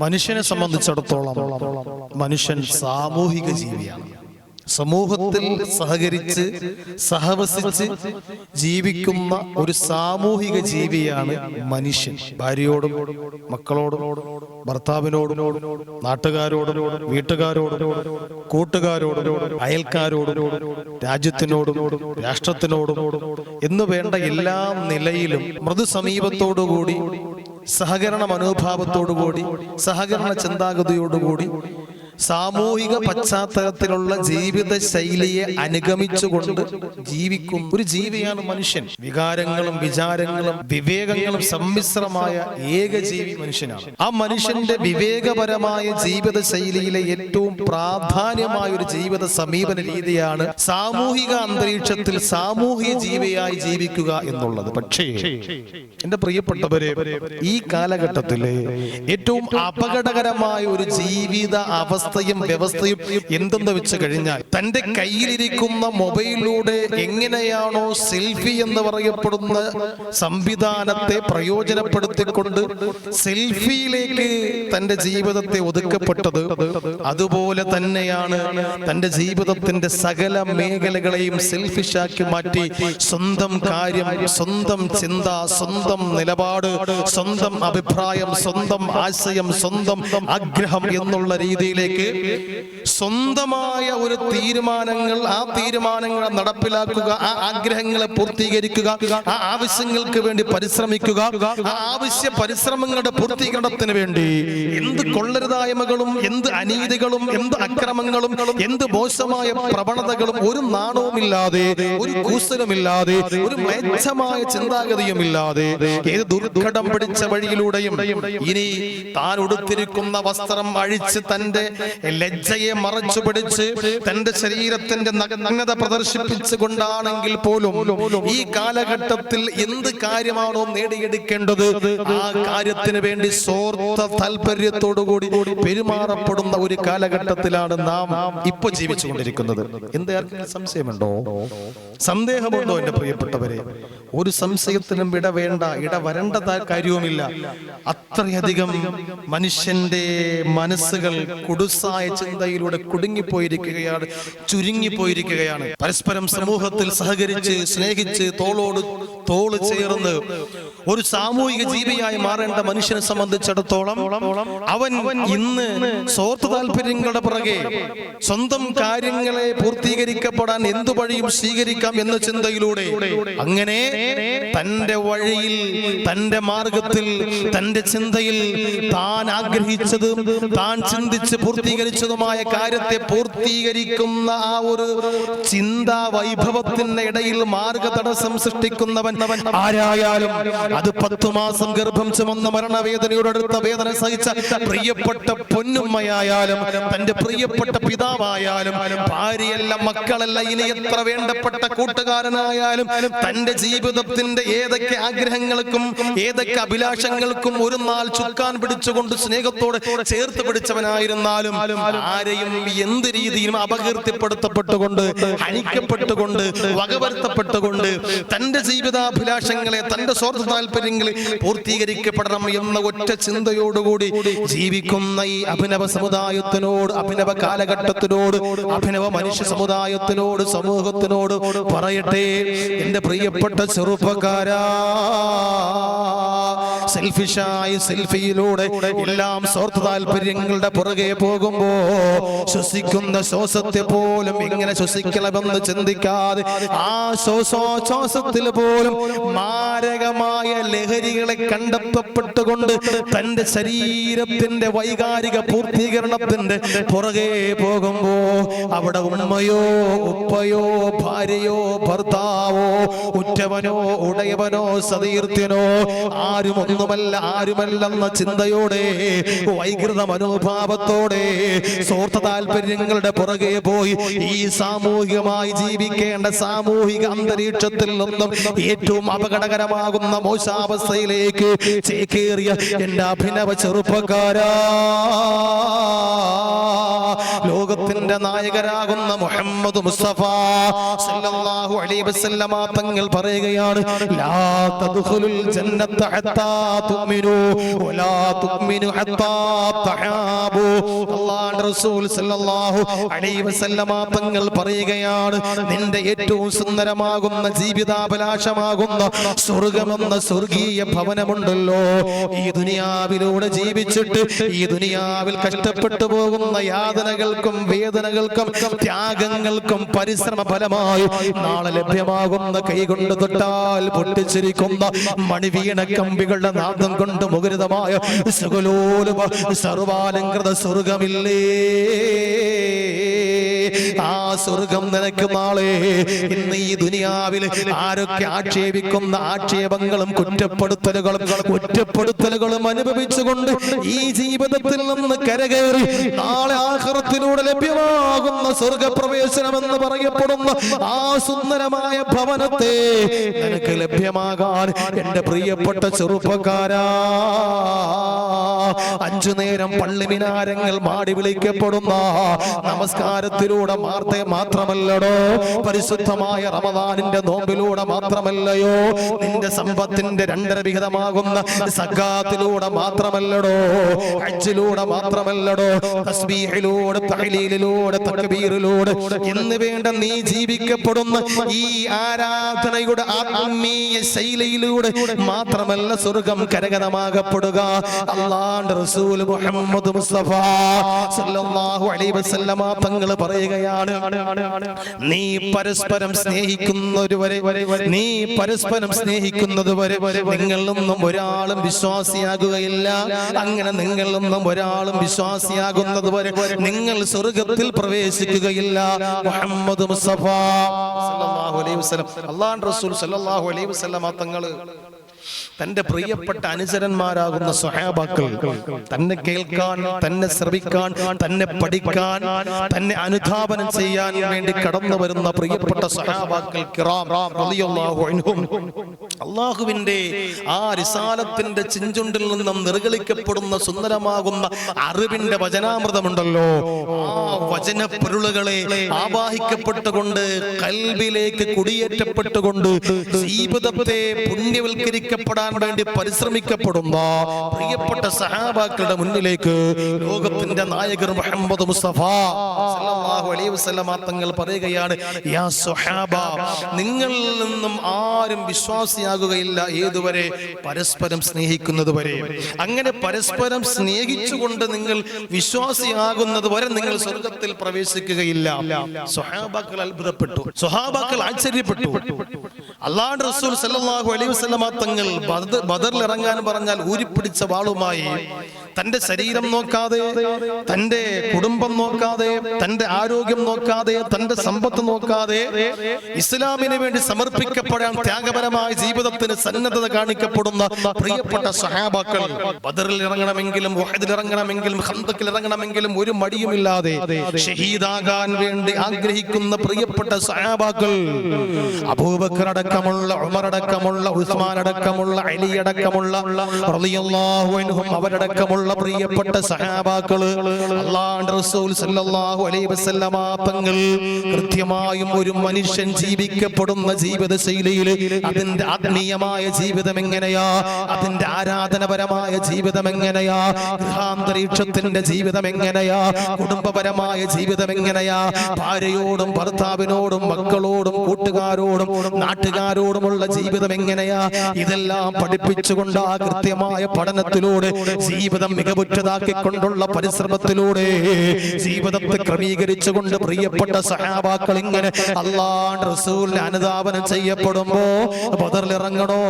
മനുഷ്യനെ സംബന്ധിച്ചിടത്തോളം മനുഷ്യൻ സാമൂഹിക ജീവിയാണ്. സമൂഹത്തിൽ സഹകരിച്ച് സഹവസിച്ച് ജീവിക്കുന്ന ഒരു സാമൂഹിക ജീവിയാണ് മനുഷ്യൻ. ഭാര്യയോടും മക്കളോടും ഭർത്താവിനോടും നാട്ടുകാരോടും വീട്ടുകാരോടും കൂട്ടുകാരോടും അയൽക്കാരോടും രാജ്യത്തിനോടും രാഷ്ട്രത്തിനോടും എന്നു വേണ്ട എല്ലാ നിലയിലും മൃദുസമീപത്തോടുകൂടി സഹകരണ മനോഭാവത്തോടുകൂടി സഹകരണ ചിന്താഗതിയോടുകൂടി സാമൂഹിക പശ്ചാത്തലത്തിലുള്ള ജീവിത ശൈലിയെ അനുഗമിച്ചുകൊണ്ട് ജീവിക്കും ഒരു ജീവിയാണ് മനുഷ്യൻ. വികാരങ്ങളും വിചാരങ്ങളും വിവേകങ്ങളും സമ്മിശ്രമായ ഏകജീവി മനുഷ്യനാണ്. ആ മനുഷ്യന്റെ വിവേകപരമായ ജീവിത ശൈലിയിലെ ഏറ്റവും പ്രാധാന്യമായ ഒരു ജീവിത സമീപന രീതിയാണ് സാമൂഹിക അന്തരീക്ഷത്തിൽ സാമൂഹിക ജീവിയായി ജീവിക്കുക എന്നുള്ളത്. പക്ഷേ എന്റെ പ്രിയപ്പെട്ടവരെ ഈ കാലഘട്ടത്തിലെ ഏറ്റവും അപകടകരമായ ഒരു ജീവിത അവസ്ഥയും വ്യവസ്ഥയും എന്തെന്ന് വെച്ച് കഴിഞ്ഞാൽ തന്റെ കയ്യിലിരിക്കുന്ന മൊബൈലിലൂടെ എങ്ങനെയാണോ സെൽഫി എന്ന് പറയപ്പെടുന്ന സംവിധാനത്തെ പ്രയോജനപ്പെടുത്തിക്കൊണ്ട് സെൽഫിയിലേക്ക് തന്റെ ജീവിതത്തെ ഒതുക്കപ്പെട്ടത് അതുപോലെ തന്നെയാണ് തന്റെ ജീവിതത്തിന്റെ സകല മേഖലകളെയും സെൽഫിഷാക്കി മാറ്റി സ്വന്തം കാര്യം സ്വന്തം ചിന്ത സ്വന്തം നിലപാട് സ്വന്തം അഭിപ്രായം സ്വന്തം ആശയം സ്വന്തം ആഗ്രഹം എന്നുള്ള രീതിയിലേക്ക് സ്വന്തമായ ഒരു തീരുമാനങ്ങൾ ആ തീരുമാനങ്ങൾ നടപ്പിലാക്കുക ആ ആഗ്രഹങ്ങളെ പൂർത്തീകരിക്കുക ആ ആവശ്യങ്ങൾക്ക് വേണ്ടി പരിശ്രമിക്കുക ആ ആവശ്യ പരിശ്രമങ്ങളുടെ പൂർത്തീകരണത്തിന് വേണ്ടി. എന്ത് കൊള്ളരുതായ്മകളും എന്ത് അനീതികളും എന്ത് അക്രമങ്ങളും എന്ത് മോശമായ പ്രവണതകളും ഒരു നാണവുമില്ലാതെ ഒരു കൂസലുമില്ലാതെ ഒരു മേച്ഛമായ ചിന്താഗതിയുമില്ലാതെ ഏത് ദുർഘടം പിടിച്ച വഴിയിലൂടെയും ഇനി താൻ ഉടുത്തിരിക്കുന്ന വസ്ത്രം അഴിച്ച് തന്റെ ലജ്ജയെ മറച്ചു പിടിച്ച് തന്റെ ശരീരത്തിന്റെ നഗ്നത പ്രദർശിപ്പിച്ചു കൊണ്ടാണെങ്കിൽ പോലും ഈ കാലഘട്ടത്തിൽ എന്ത് കാര്യമാണോ നേടിയെടുക്കേണ്ടത്? ആ കാര്യത്തിന് വേണ്ടി സ്വാർത്ഥ താല്പര്യത്തോടുകൂടി പെരുമാറപ്പെടുന്ന ഒരു കാലഘട്ടത്തിലാണ് നാം ഇപ്പൊ ജീവിച്ചുകൊണ്ടിരിക്കുന്നത്. എന്ത് ആർക്കെങ്കിലും സംശയമുണ്ടോ? സന്ദേഹമുണ്ടോ എന്റെ പ്രിയപ്പെട്ടവരെ? ഒരു സംശയത്തിനും ഇട വേണ്ട ഇട വരേണ്ട കാര്യവുമില്ല. അത്രയധികം മനുഷ്യന്റെ മനസ്സുകൾ കുടുസായ ചിന്തയിലൂടെ കുടുങ്ങിപ്പോയിരിക്കുകയാണ് ചുരുങ്ങിപ്പോയിരിക്കുകയാണ്. പരസ്പരം സമൂഹത്തിൽ സഹകരിച്ച് സ്നേഹിച്ച് തോളോട് തോൾ ചേർന്ന് ഒരു സാമൂഹിക ജീവിയായി മാറേണ്ട മനുഷ്യനെ സംബന്ധിച്ചിടത്തോളം അവൻ ഇന്ന് സ്വാർത്ഥ താല്പര്യങ്ങളുടെ പുറകെ സ്വന്തം കാര്യങ്ങളെ പൂർത്തീകരിക്കപ്പെടാൻ എന്തു വഴിയും സ്വീകരിക്കാം എന്ന ചിന്തയിലൂടെ അങ്ങനെ തന്റെ വഴിയിൽ തന്റെ മാർഗത്തിൽ തന്റെ ചിന്തയിൽ താൻ ആഗ്രഹിച്ചതും താൻ ചിന്തിച്ച് പൂർത്തീകരിച്ചതുമായ കാര്യത്തെ പൂർത്തീകരിക്കുന്ന ആ ഒരു ചിന്താ വൈഭവത്തിന്റെ ഇടയിൽ മാർഗ തടസ്സം സൃഷ്ടിക്കുന്നവൻ ആരായാലും അത് പത്തു മാസം ഗർഭം ചുമന്ന മരണവേദനയോടടുത്ത വേദന സഹിച്ച പ്രിയപ്പെട്ട പൊന്നുമ്മയായാലും തന്റെ പ്രിയപ്പെട്ട പിതാവായാലും ഭാര്യയല്ല മക്കളല്ല ഇനി എത്ര വേണ്ടപ്പെട്ട കൂട്ടുകാരനായാലും തന്റെ ജീവിതത്തിന്റെ ഏതൊക്കെ ആഗ്രഹങ്ങൾക്കും ഏതൊക്കെ അഭിലാഷങ്ങൾക്കും ഒരു നാൾ ചുക്കാൻ പിടിച്ചുകൊണ്ട് സ്നേഹത്തോടെ ചേർത്ത് പിടിച്ചവനായിരുന്നാലും ആരെയും എന്ത് രീതിയിലും അപകീർത്തിപ്പെടുത്തപ്പെട്ടുകൊണ്ട് ഹനിക്കപ്പെട്ടുകൊണ്ട് വകവരുത്തപ്പെട്ടുകൊണ്ട് തന്റെ ജീവിതാഭിലാഷങ്ങളെ തന്റെ സ്വാർത്ഥ താല്പര്യങ്ങളെ പൂർത്തീകരിക്കപ്പെടണം എന്ന ഒറ്റ ചിന്തയോടുകൂടി ജീവിക്കുന്ന ഈ അഭിനവ സമുദായത്തിനോട് അഭിനവ കാലഘട്ടത്തിനോട് അഭിനവ മനുഷ്യ സമുദായത്തിനോട് സമൂഹത്തിനോട് പറയട്ടെ. എന്റെ പ്രിയപ്പെട്ട ചെറുപ്പക്കാരാ സെൽഫിഷായി സെൽഫിയിലൂടെ എല്ലാം സ്വാർത്ഥ താല്പര്യങ്ങളുടെ പുറകെ പോകുമ്പോ ശ്വസിക്കുന്ന ശ്വാസത്തെ പോലും ഇങ്ങനെ ശ്വസിക്കണമെന്ന് ചിന്തിക്കാതെ ആ ശ്വാസോച്ഛ്വാസത്തിൽ പോലും മാരകമായ ലഹരികളെ കണ്ടെത്തപ്പെട്ടുകൊണ്ട് തന്റെ ശരീരത്തിന്റെ വൈകാരിക പൂർത്തീകരണത്തിന്റെ പുറകെ പോകുമ്പോ അവിടെ ഉമ്മയോ ഉപ്പയോ ഭാര്യയോ ഭർത്താവോ ഉറ്റവനോ ഉടയവനോ സതീർത്ഥ്യനോ ആരും ഒന്നുമല്ല ആരുമല്ലെന്ന ചിന്തയോടെ വൈകൃത മനോഭാവത്തോടെ സ്വാർത്ഥ താല്പര്യങ്ങളുടെ പുറകെ പോയി ഈ സാമൂഹികമായി ജീവിക്കേണ്ട സാമൂഹിക അന്തരീക്ഷത്തിൽ നിന്നും ഏറ്റവും അപകടകരമാകുന്ന മോശാവസ്ഥയിലേക്ക് ചേക്കേറിയ എന്റെ അഭിനവ ചെറുപ്പക്കാരാ. ലോകത്ത് ലോകത്തിന്റെ നായകരാകുന്ന മുഹമ്മദ് മുസ്തഫ സല്ലല്ലാഹു അലൈഹി വസല്ലമ തങ്ങൾ പറയുകയാണ് ലാ തദ്ഖുലുൽ ജന്നത ഹത്താ. തുഅ്മിനു ولا തുഅ്മിനു ഹത്താ തഹാബു. അല്ലാഹുവിന്റെ റസൂൽ സല്ലല്ലാഹു അലൈഹി വസല്ലമ തങ്ങൾ പറയുകയാണ് നിന്റെ ഏറ്റവും സുന്ദരമാകുന്ന ജീവിതാഭിലാഷമാകുന്ന സ്വർഗമെന്ന സ്വർഗീയ ഭവനമുണ്ടല്ലോ. ഈ ദുനിയാവിലൂടെ ജീവിച്ചിട്ട് ഈ ദുനിയാവിൽ കഷ്ടപ്പെട്ടു പോകുന്ന യാതനകൾക്കും വേദനകൾക്കും ത്യാഗങ്ങൾക്കും പരിശ്രമ ഫലമായി നാളെ ലഭ്യമാകുന്ന കൈകൊണ്ട് തൊട്ടാൽ പൊട്ടിച്ചിരിക്കുന്ന മണിവീണ കമ്പികളുടെ നാദം കൊണ്ട് മുഖരിതമായ സുഖലോലുപ സർവാലങ്കൃത സ്വർഗമില്ലേ? ആ സ്വർഗം നിനക്ക് നാളെ. ഇന്ന് ഈ ദുനിയാവിൽ ആരൊക്കെ ആക്ഷേപിക്കുന്ന ആക്ഷേപങ്ങളും കുറ്റപ്പെടുത്തലുകളും കുറ്റപ്പെടുത്തലുകളും അനുഭവിച്ചുകൊണ്ട് ഈ ജീവിതത്തിൽ നിന്ന് കരകയറി നാളെ ആഹ്റത്തിലൂടെ ലഭ്യമാകുന്ന സ്വർഗപ്രവേശനം എന്ന് പറയപ്പെടുന്ന ആ സുന്ദരമായ ഭവനത്തെ നിനക്ക് ലഭ്യമാകാൻ എന്റെ പ്രിയപ്പെട്ട ചെറുപ്പക്കാരാ. അഞ്ചു നേരം പള്ളി മിനാരങ്ങൾ മാടി വിളിക്കപ്പെടുന്ന നമസ്കാരത്തിലൂടെ മാർത്തെ മാത്രമല്ലടോ. പരിശുദ്ധമായ റമദാനിന്റെ നോമ്പിലൂടെ മാത്രമല്ലയോ. നിന്റെ സമ്പത്തിന്റെ രണ്ടര വിഹിതമാകുന്ന സക്കാത്തിലൂടെ മാത്രമല്ലടോ. അച്ചിലൂടെ മാത്രമല്ലടോ. തസ്ബീഹിലൂടെ തഹ്ലീലിലൂടെ തക്ബീറിലൂടെ. എന്ന് വേണ്ട നീ ജീവിക്കപ്പെടുന്ന ഈ ആരാധനയുടെ ആത്മീയ ശൈലിയിലൂടെ മാത്രമല്ല സ്വർഗം കരകതമാകപ്പെടുക അള്ളാന്റെ റസൂൽ മുഹമ്മദ് മുസ്തഫ സല്ലല്ലാഹു അലൈഹി വസല്ലമ തങ്ങൾ പറയുകയാണ് നീ പരസ്പരം സ്നേഹിക്കുന്നവരെ നീ പരസ്പരം സ്നേഹിക്കുന്നത് വരെ നിങ്ങളിലൊന്നും ഒരാളും വിശ്വാസിയാകുകയില്ല. അങ്ങനെ നിങ്ങളൊന്നും ഒരാളും വിശ്വാസിയാകുന്നത് വരെ നിങ്ങൾ സ്വർഗത്തിൽ പ്രവേശിക്കുകയില്ല. മുഹമ്മദ് മുസ്തഫ. സല്ലല്ലാഹു അലൈഹി വസല്ലം. അള്ളാഹു റസൂൽ സല്ലല്ലാഹു അലൈഹി വസല്ലം തങ്ങൾ തന്റെ പ്രിയപ്പെട്ട അനുചരന്മാരാകുന്ന സ്വഹാബാക്കൾ തന്നെ കേൾക്കാൻ തന്നെ ശ്രവിക്കാൻ തന്നെ പഠിക്കാൻ തന്നെ അനുധാപനം ചെയ്യാൻ വേണ്ടി കടന്നു വരുന്ന പ്രിയപ്പെട്ട സഹാബാക്കൾ അള്ളാഹുവിന്റെ ആ റിസാലത്തിന്റെ ചിഞ്ചുണ്ടിൽ നിന്നും നിർഗളിക്കപ്പെടുന്ന സുന്ദരമാകുന്ന അറിവിന്റെ വചനാമൃതമുണ്ടല്ലോ. ആ വചന പൊരുളുകളെ ആവാഹിക്കപ്പെട്ടുകൊണ്ട് കൽബിലേക്ക് കുടിയേറ്റപ്പെട്ടുകൊണ്ട് ജീവിതത്തെ പുണ്യവൽക്കരിക്കപ്പെടാൻ വേണ്ടി പരിശ്രമിക്കപ്പെടുന്ന പ്രിയപ്പെട്ട സഹാബാക്കളുടെ മുന്നിലേക്ക് ലോകത്തിന്റെ നായകർ മുഹമ്മദ് മുസ്തഫ സല്ലല്ലാഹു അലൈഹി തങ്ങൾ പറയുകയാണ് യാ നിങ്ങളിൽ നിന്നും ആരും വിശ്വാസിയാകുകയില്ല ഏതുവരെ? പരസ്പരം സ്നേഹിക്കുന്നത് വരെ. അങ്ങനെ പരസ്പരം സ്നേഹിച്ചുകൊണ്ട് നിങ്ങൾ വിശ്വാസിയാകുന്നത് വരെ നിങ്ങൾ സ്വർഗത്തിൽ പ്രവേശിക്കുകയില്ല. സ്വഹാബാക്കൾ അത്ഭുതപ്പെട്ടു. സ്വഹാബാക്കൾ ആശ്ചര്യപ്പെട്ടു. അള്ളാഹ് റസൂൽ സല്ലല്ലാഹു അലൈഹി വസല്ലമ തങ്ങൾ ബദറിൽ ഇറങ്ങാൻ പറഞ്ഞാൽ ഊരിപ്പിടിച്ച വാളുമായി തന്റെ ശരീരം നോക്കാതെ തന്റെ കുടുംബം നോക്കാതെ തന്റെ ആരോഗ്യം നോക്കാതെ തന്റെ സമ്പത്ത് നോക്കാതെ ഇസ്ലാമിന് വേണ്ടി സമർപ്പിക്കപ്പെടാൻ ത്യാഗപരമായ ജീവിതത്തിന് സന്നദ്ധത കാണിക്കപ്പെടുന്ന പ്രിയപ്പെട്ട സഹാബാക്കൾ ബദറിൽ ഇറങ്ങണമെങ്കിലും വഹദിൽ ഇറങ്ങണമെങ്കിലും ഹന്തക്കിൽ ഇറങ്ങണമെങ്കിലും ഒരു മടിയുമില്ലാതെ ഷഹീദാകാൻ വേണ്ടി ആഗ്രഹിക്കുന്ന പ്രിയപ്പെട്ട സഹാബാക്കൾ അബൂബക്കർ അടക്കമുള്ള ഉമർ അടക്കമുള്ള ഉസ്മാൻ അടക്കമുള്ള അലി അടക്കമുള്ള അവരടക്കമുള്ള പ്രിയപ്പെട്ട സഹാബാക്കൾ അല്ലാണ്ട് റസൂൽ സല്ലല്ലാഹു അലൈഹി വസല്ലമ തങ്ങൾ കൃത്യമായും ഒരു മനുഷ്യൻ ജീവിക്കപ്പെടുന്ന ജീവിത ശൈലിയിൽ അതിന്റെ ആത്മീയമായ ജീവിതം എങ്ങനെയാ അതിന്റെ ആരാധനപരമായ ജീവിതം എങ്ങനെയാ ഗൃഹാന്തരീക്ഷത്തിന്റെ ജീവിതം എങ്ങനെയാ കുടുംബപരമായ ജീവിതം എങ്ങനെയാ ഭാര്യയോടും ഭർത്താവിനോടും മക്കളോടും കൂട്ടുകാരോടും നാട്ടുകാരോടുമുള്ള ജീവിതം എങ്ങനെയാ? ഇതെല്ലാം പഠിപ്പിച്ചുകൊണ്ട് ആ കൃത്യമായ പഠനത്തിലൂടെ ജീവിതം മികവുറ്റതാക്കിക്കൊണ്ടുള്ള പരിശ്രമത്തിലൂടെ ജീവിതത്തെ ക്രമീകരിച്ചുകൊണ്ട് പ്രിയപ്പെട്ട സഹാബാക്കൾ ഇങ്ങനെ അള്ളാണ്ട് റസൂലിനെ അനുധാപനം ചെയ്യപ്പെടുമ്പോ ബദറിലിറങ്ങണോ?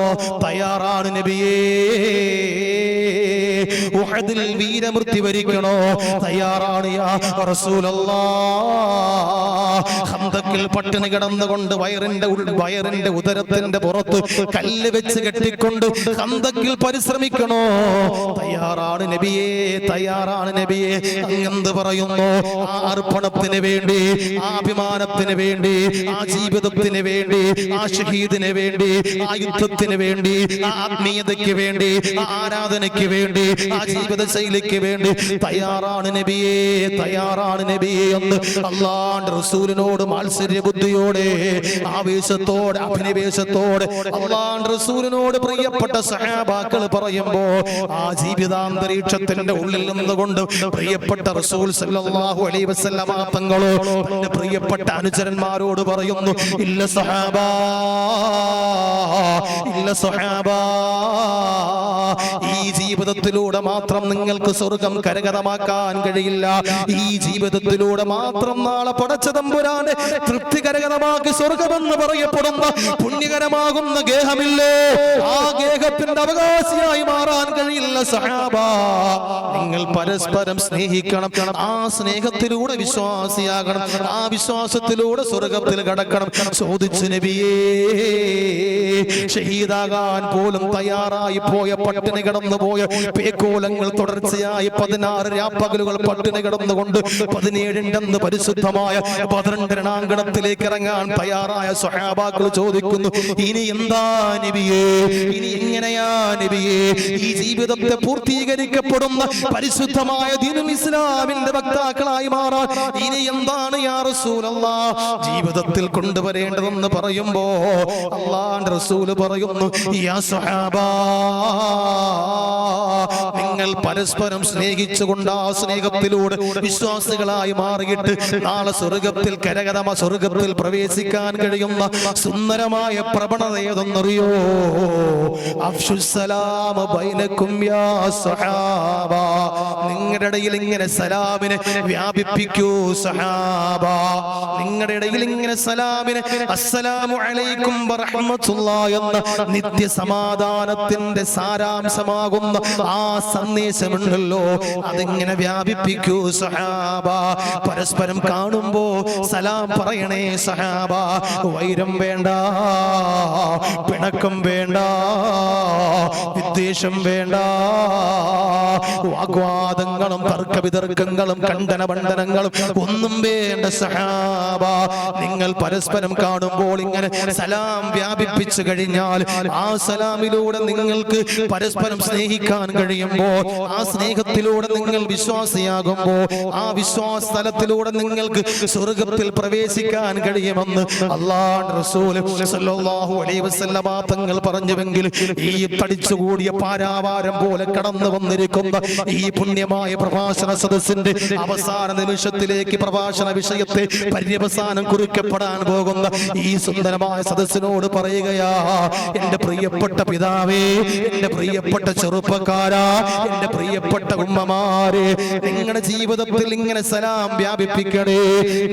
തയ്യാറാണ് നബിയേ. ഉഹദിൽ വീരമൃത്യു വരിക്കണോ? തയ്യാറാണ് ഹന്തക്കിൽ പട്ടിണി കിടന്നുകൊണ്ട് വയറിന്റെ വയറിന്റെ ഉദരത്തിന്റെ പുറത്ത് കല്ല് വെച്ച് കെട്ടിക്കൊണ്ട് ഹന്തക്കിൽ പരിശ്രമിക്കണോ? തയ്യാറാണ് നബിയേ തയ്യാറാണ് നബിയേ. അങ്ങെന്ത് പറയുന്നു? ആ അർപ്പണത്തിന് വേണ്ടി ആ അഭിമാനത്തിന് വേണ്ടി ആ ജീവിതത്തിന് വേണ്ടി ആ ഷഹീദിന് വേണ്ടി ആ യുദ്ധത്തിന് വേണ്ടി ആ ആത്മീയതയ്ക്ക് വേണ്ടി ആ ആരാധനയ്ക്ക് വേണ്ടി ആ ജീവിത ശൈലിക്ക് വേണ്ടി തയ്യാറാണ് നബിയെ തയ്യാറാണ് നബിയെ എന്ന് അള്ളാണ്ട് റസൂലിനോട് മാത്സര്യ ബുദ്ധിയോടെ ആവേശത്തോടെ അഭിനിവേശത്തോടെ അള്ളാണ്ട് റസൂലിനോട് പ്രിയപ്പെട്ട സഹാബാക്കൾ പറയുമ്പോ ആ ജീവിതാന്തരീക്ഷത്തിന്റെ ഉള്ളിൽ നിന്നുകൊണ്ട് പ്രിയപ്പെട്ട റസൂൽ സല്ലല്ലാഹു അലൈഹി വസല്ലമ തങ്ങളോ പ്രിയപ്പെട്ട അനുചരന്മാരോട് പറയുന്നു ഇല്ല സഹാബാ ഇല്ല സഹാബാ ഈ ജീവിതത്തിലൂടെ മാത്രം നിങ്ങൾക്ക് സ്വർഗം കരകതമാക്കാൻ കഴിയില്ല. ഈ ജീവിതത്തിലൂടെ മാത്രം നാളെ പടച്ച തമ്പുരാന്റെ തൃപ്തി കരകതമാക്കി സ്വർഗമെന്ന് പറയപ്പെടുന്ന പുണ്യകരമാകുന്ന ഗേഹമില്ലേ? ആ ഗേഹത്തിന്റെ അവകാശിയായി മാറാൻ കഴിയില്ല സഹാബ. നിങ്ങൾ പരസ്പരം സ്നേഹിക്കണം. ആ സ്നേഹത്തിലൂടെ വിശ്വാസിയാകണം. ആ വിശ്വാസത്തിലൂടെ സ്വർഗത്തിൽ കടക്കണം. ചോദിച്ചു നബിയേ ഷഹീദാകാൻ പോലും തയ്യാറായി പോയ പട്ടിണി കിടന്നു പോയ പേക്കോലങ്ങൾ തുടർച്ചയായി പതിനാറ് രാപ്പകലുകൾ പട്ടിണി കിടന്നുകൊണ്ട് പതിനേഴിന്റെന്ന് പരിശുദ്ധമായ പന്ത്രണ്ടരണാങ്കണത്തിലേക്ക് ഇറങ്ങാൻ തയ്യാറായ സ്വഹാബാക്കൾ ചോദിക്കുന്നു ഇനി എന്താ നബിയേ? ഇനി എങ്ങനെയാ നബിയേ? ഈ ജീവിതത്തെ പൂർത്തീകരിക്കപ്പെടുന്ന പരിശുദ്ധമായ ദീനും ഇസ്ലാമിന്റെ വക്താക്കളായി മാറാൻ ഇനി എന്താണ് യാ റസൂലല്ലാ? ജീവിതത്തിൽ കൊണ്ടുവരേണ്ടതെന്ന് പറയുമ്പോ അള്ളാന്റെ റസൂൽ പറയുന്നു യാ സ്വഹാബാ നിങ്ങൾ പരസ്പരം സ്നേഹിച്ചുകൊണ്ട് ആ സ്നേഹത്തിലൂടെ വിശ്വാസികളായി മാറിയിട്ട് നാളെ സ്വർഗത്തിൽ കരകതമ സ്വർഗത്തിൽ പ്രവേശിക്കാൻ കഴിയുന്ന സുന്ദരമായ പ്രവണത ഏതെന്നറിയോ? അഫ്ഷുസലാമ ബൈനക്കും യാ സഹാബ നിങ്ങളുടെ ഇടയിൽ ഇങ്ങനെ സലാമിനെ വ്യാപിപ്പിക്കൂ സഹാബ. നിങ്ങളുടെ ഇടയിൽ ഇങ്ങനെ സലാമിനെ അസ്സലാമു അലൈക്കും വറഹ്മത്തുള്ള എന്ന നിത്യ സമാധാനത്തിന്റെ സാരാംശമാകുന്ന ആ സന്ദേശമുണ്ടല്ലോ. അതിങ്ങനെ വ്യാപിപ്പിക്കൂ സഹാബ. പരസ്പരം കാണുമ്പോ സലാം പറയണേ സഹാബ. വൈരം വേണ്ട പിണക്കം വേണ്ട വിദ്വേഷം വേണ്ട വാഗ്വാദങ്ങളും തർക്കവിതർക്കങ്ങളും കണ്ടന ബന്ധനങ്ങളും ഒന്നും വേണ്ട സഹാബ. നിങ്ങൾ പരസ്പരം കാണുമ്പോൾ ഇങ്ങനെ സലാം വ്യാപിപ്പിച്ചു കഴിഞ്ഞാൽ ആ സലാമിലൂടെ നിങ്ങൾക്ക് പരസ്പരം സ്നേഹിക്കാൻ കഴിയുമ്പോൾ ആ സ്നേഹത്തിലൂടെ നിങ്ങൾ വിശ്വാസിയാകുമ്പോൾ ആ വിശ്വാസ സ്ഥലത്തിലൂടെ നിങ്ങൾക്ക് സ്വർഗത്തിൽ പ്രവേശിക്കാൻ കഴിയുമെന്ന് അള്ളാഹ് റസൂൽ സല്ലല്ലാഹു അലൈഹി തങ്ങൾ പറഞ്ഞുവെങ്കിൽ ഈ തടിച്ചുകൂടിയ പാരാവാരം പോലെ കടന്നു വന്നിരിക്കുന്ന ഈ പുണ്യമായ പ്രഭാഷണ സദസ്സിന്റെ അവസാന നിമിഷത്തിലേക്ക് പ്രഭാഷണ വിഷയത്തെ പര്യവസാനം കുറിക്കപ്പെടാൻ പോകുന്ന ഈ സുന്ദരമായ സദസ്സിനോട് പറയുകയാ എന്റെ പ്രിയപ്പെട്ട പിതാവേ എന്റെ പ്രിയപ്പെട്ട ചെറുപ്പക്കാരാ എന്റെ പ്രിയപ്പെട്ട ഉമ്മമാരെ നിങ്ങളുടെ ജീവിതത്തിൽ ഇങ്ങനെ സലാം വ്യാപിപ്പിക്കണേ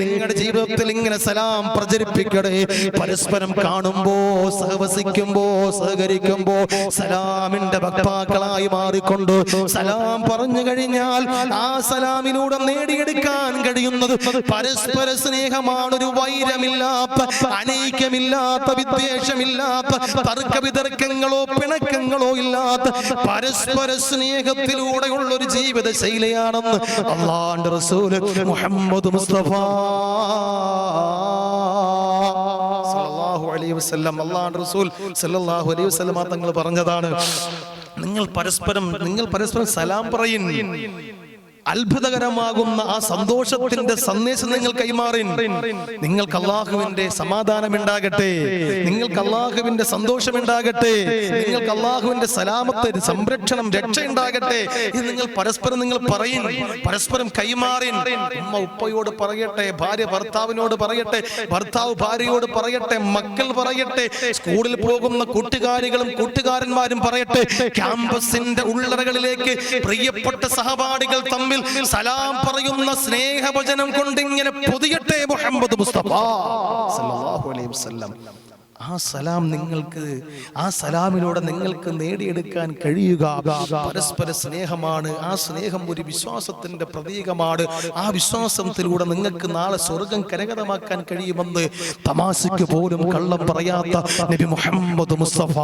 നിങ്ങളുടെ ജീവിതത്തിൽ ഇങ്ങനെ സലാം പ്രചരിപ്പിക്കണേ. പരസ്പരം കാണുമ്പോ സഹവസിക്കുമ്പോ സഹകരിക്കുമ്പോ സലാമിന്റെ ഭക്താക്കളായി മാറിക്കൊണ്ട് സലാം പറഞ്ഞു കഴിഞ്ഞാൽ ആ സലാമിലൂടെ നേടിയെടുക്കാൻ കഴിയുന്നത് പരസ്പര സ്നേഹമാണ് ഒരു വൈരമില്ലാത്ത അനൈക്യമില്ലാത്ത വിദ്വേഷമില്ലാത്ത തർക്ക വിതർക്കങ്ങളോ പിണക്കങ്ങളോ ഇല്ലാത്ത പരസ്പര സ്നേഹത്തിലൂടെയുള്ള ഒരു ജീവിത ശൈലിയാണെന്ന് അള്ളാണ്ട് റസൂൽ മുഹമ്മദ് മുസ്തഫ അലൈഹി വസല്ലം. അള്ളാഹുവിന്റെ റസൂൽ സല്ലല്ലാഹു അലൈഹി വസല്ലം തങ്ങൾ പറഞ്ഞതാണ് നിങ്ങൾ പരസ്പരം നിങ്ങൾ പരസ്പരം സലാം പറയിൻ അത്ഭുതകരമാകുന്ന ആ സന്തോഷത്തിന്റെ സന്ദേശം നിങ്ങൾ കൈമാറി നിങ്ങൾക്ക് അള്ളാഹുവിന്റെ സമാധാനം ഉണ്ടാകട്ടെ നിങ്ങൾക്ക് അള്ളാഹുവിന്റെ സന്തോഷം ഉണ്ടാകട്ടെ നിങ്ങൾക്ക് അള്ളാഹുവിന്റെ സലാമത്ത് സംരക്ഷണം രക്ഷ ഉണ്ടാകട്ടെ ഇത് നിങ്ങൾ പരസ്പരം നിങ്ങൾ പറയും പരസ്പരം കൈമാറി ഉമ്മ ഉപ്പയോട് പറയട്ടെ ഭാര്യ ഭർത്താവിനോട് പറയട്ടെ ഭർത്താവ് ഭാര്യയോട് പറയട്ടെ മക്കൾ പറയട്ടെ സ്കൂളിൽ പോകുന്ന കൂട്ടുകാരികളും കൂട്ടുകാരന്മാരും പറയട്ടെ ക്യാമ്പസിന്റെ ഉള്ളറകളിലേക്ക് പ്രിയപ്പെട്ട സഹപാഠികൾ തമ്മിൽ സലാം പറയുന്ന സ്നേഹവചനം കൊണ്ട് ഇങ്ങനെ പൊതിയട്ടെ മുഹമ്മദ് മുസ്തഫ. സല്ലല്ലാഹു അലൈഹി വസല്ലം. ആ സലാം നിങ്ങൾക്ക് ആ സലാമിലൂടെ നിങ്ങൾക്ക് നേടിയെടുക്കാൻ കഴിയുക. പരസ്പര സ്നേഹമാണ്. ആ സ്നേഹം ഒരു വിശ്വാസത്തിന്റെ പ്രതീകമാണ്. ആ വിശ്വാസത്തിലൂടെ നിങ്ങൾക്ക് നാളെ സ്വർഗം കരകതമാക്കാൻ കഴിയുമെന്ന് തമാശയ്ക്ക് പോലും കള്ളം പറയാത്ത നബി മുഹമ്മദ് മുസ്തഫ.